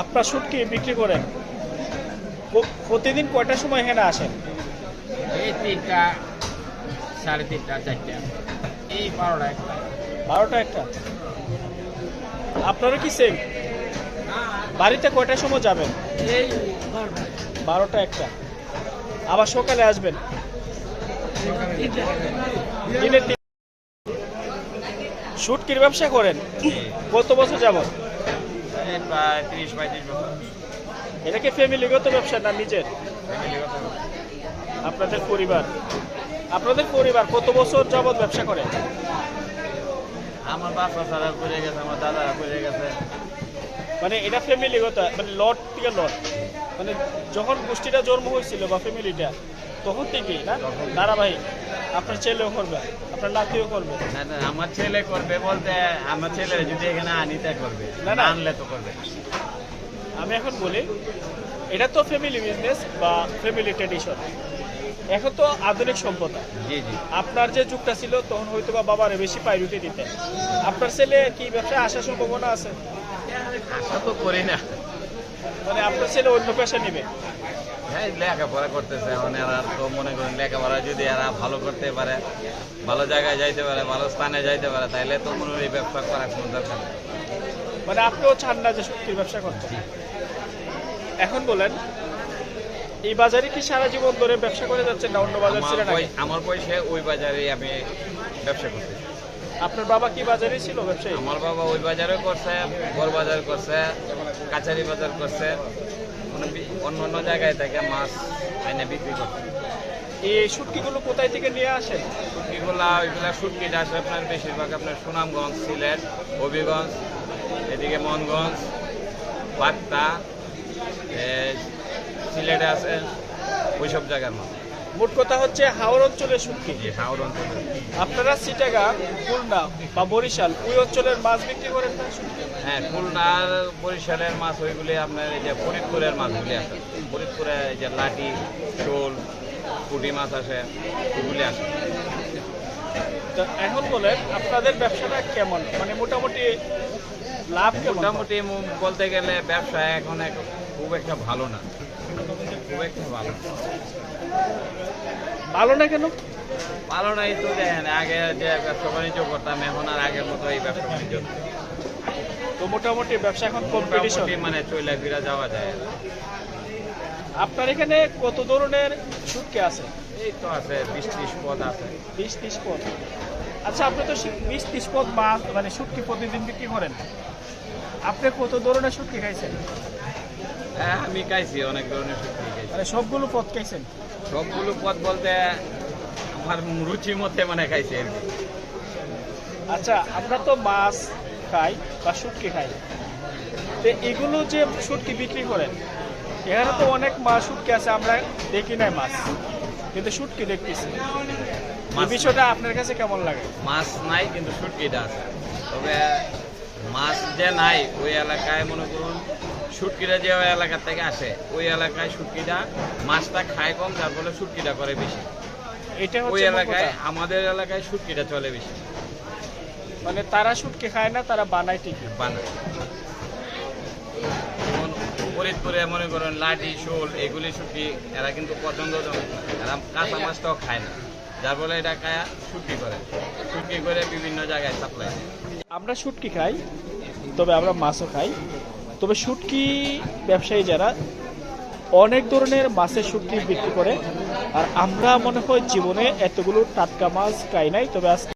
আপনার শুটকি বিক্রি করেন। প্রতিদিন কয়টার সময় এখানে আসেন? এই তিনটা সাড়ে তিনটা চারটা। এই বারোটা একটা। বারোটা একটা? আপনারও কি সেম বাড়িতে কয়টার সময় যাবেন? এই বারোটা একটা। আবার সকালে আসবেন? দিনে তিন শুটকির ব্যবসা করেন? কত বছর যাবত প্রায় তিরিশ পঁয়ত্রিশ বছর। এটা কি ফ্যামিলিগত ব্যবসা না নিজের? ফ্যামিলিগত আপনাদের পরিবার? আপনাদের পরিবার কত বছর যাবত ব্যবসা করে? আমার বাপ চাচারা করে গেছে আমার দাদারা করে গেছে। মানে এটা ফ্যামিলিগত মানে লট থেকে লট মানে যখন গোষ্ঠীটা জন্ম হয়েছিল বা ফ্যামিলিটা তখন থেকেই না ধারাবাহিক। আপনার ছেলেও করবে আপনার নাতিও করবে। না, না, আমার ছেলে করবে বলতে আমার ছেলে যদি এখানে আনিতে করবে। না, না। আনলে তো করবে আমি এখন বলি এটা তো ফ্যামিলি বিজনেস বা ফ্যামিলি ট্রেডিশন এখন তো আধুনিক সভ্যতা জি জি। আপনার যে যুগটা ছিল তখন হয়তো বা বাবারে বেশি প্রায়োরিটি দিতেন। আপনার ছেলে কি ব্যবসায় আসার সম্ভাবনা আছে? আশা তো করি না। মানে আপনার ছেলে অন্য পেশা নেবে। হ্যাঁ লেখাপড়া করতেছে এরা তো মনে করেন লেখাপড়া যদি এরা ভালো করতে পারে ভালো জায়গায় যাইতে পারে ভালো স্থানে যাইতে পারে তাহলে তো মনে হয় ব্যবসা করার কোনো দরকার নেই। মানে আপনিও চান না যে সত্যির ব্যবসা করতে? এখন বলেন এই বাজারে কি সারা জীবন ধরে ব্যবসা করে যাচ্ছেন না অন্য বাজার ছিলেন আমার পয়সা ওই বাজারে আমি ব্যবসা করতেছি। আপনার বাবা কি বাজারে ছিল ব্যবসায়ী? আমার বাবা ওই বাজারে করছে বড় বাজার করছে কাছারি বাজার করছে অন্য অন্য জায়গায় থেকে মাছ এনে বিক্রি করছে। এই শুটকিগুলো কোথায় থেকে নিয়ে আসেন? এগুলা ওইগুলো শুটকিটা আসে আপনার বেশিরভাগ আপনার সুনামগঞ্জ সিলেট হবিগঞ্জ এদিকে মনগঞ্জ এ, সিলেটে আছে ওইসব জায়গার মাছ মোট কথা হচ্ছে হাওড় অঞ্চলের শুটকি জি হাওড় অঞ্চলে আপনারা সিটাগা খুলনা বা বরিশাল ওই অঞ্চলের মাছ বিক্রি করেন না? হ্যাঁ খুলনার বরিশালের মাছ ওইগুলি আপনার এই যে ফরিদপুরের মাছগুলি আছে ফরিদপুরে এই যে লাটি শোল পুঁটি মাছ আসে ওইগুলি আসে। তো এখন বলেন আপনাদের ব্যবসাটা কেমন? মানে মোটামুটি লাভ মোটামুটি বলতে গেলে ব্যবসা এখন খুব একটা ভালো না। খুব একটা ভালো না। ভালো না কেন? ভালো নাই তো দেখেন আগে যে ব্যবসা বাণিজ্য করতাম এখন আর আগের মতো এই ব্যবসা বাণিজ্য তো মোটামুটি ব্যবসা এখন কম্পিটিশন মানে চলে ফিরা যাওয়া যায়। আপনার এখানে কত ধরনের শুটকি আছে? এই তো আছে বিশ ত্রিশ পদ আছে। বিশ ত্রিশ পদ। আচ্ছা আপনি তো বিশ ত্রিশ পদ মাছ মানে শুটকি প্রতিদিন বিক্রি করেন। আপনি কত ধরনের শুটকি খাইছেন? হ্যাঁ আমি খাইছি অনেক ধরনের সবজি খাইছি। মানে সবগুলো পদ খাইছেন? সবগুলো পদ বলতে আমার রুচি মধ্যে মানে খাইছি আর কি। আচ্ছা আমরা তো মাছ খাই বা শুটকি খাই। তো এগুলো যে শুটকি বিক্রি করেন এখানে তো অনেক মাছ শুটকি আছে আমরা দেখি নাই মাছ। কিন্তু শুটকি দেখতেছি। এই বিষয়টা আপনার কাছে কেমন লাগে? মাছ নাই কিন্তু শুটকিটা আছে। তবে মাছ যে নাই ওই এলাকায় মনে করুন শুটকিটা যে ওই এলাকার থেকে আসে ওই এলাকায় শুটকিটা মাছটা খায় কম যার ফলে শুটকিটা করে বেশি। এটা ওই এলাকায় আমাদের এলাকায় শুটকিটা চলে বেশি। মানে তারা শুটকি খায় না তারা বানায় ঠিকই। বানায়। ফরিদপুরে মনে করেন লাঠি শোল এগুলি শুটকি এরা কিন্তু পছন্দ এরা কাঁচা মাছটাও খায় না। যার ফলে এটা খায় শুটকি করে। শুটকি করে বিভিন্ন জায়গায় সাপ্লাই আমরা শুটকি খাই তবে আমরা মাছও খাই। তবে শুটকি ব্যবসায়ী যারা অনেক ধরনের মাছের শুটকি বিক্রি করে, আর আমরা মনে হয় জীবনে এতগুলো টাটকা মাছ খাই নাই, তবে আজকে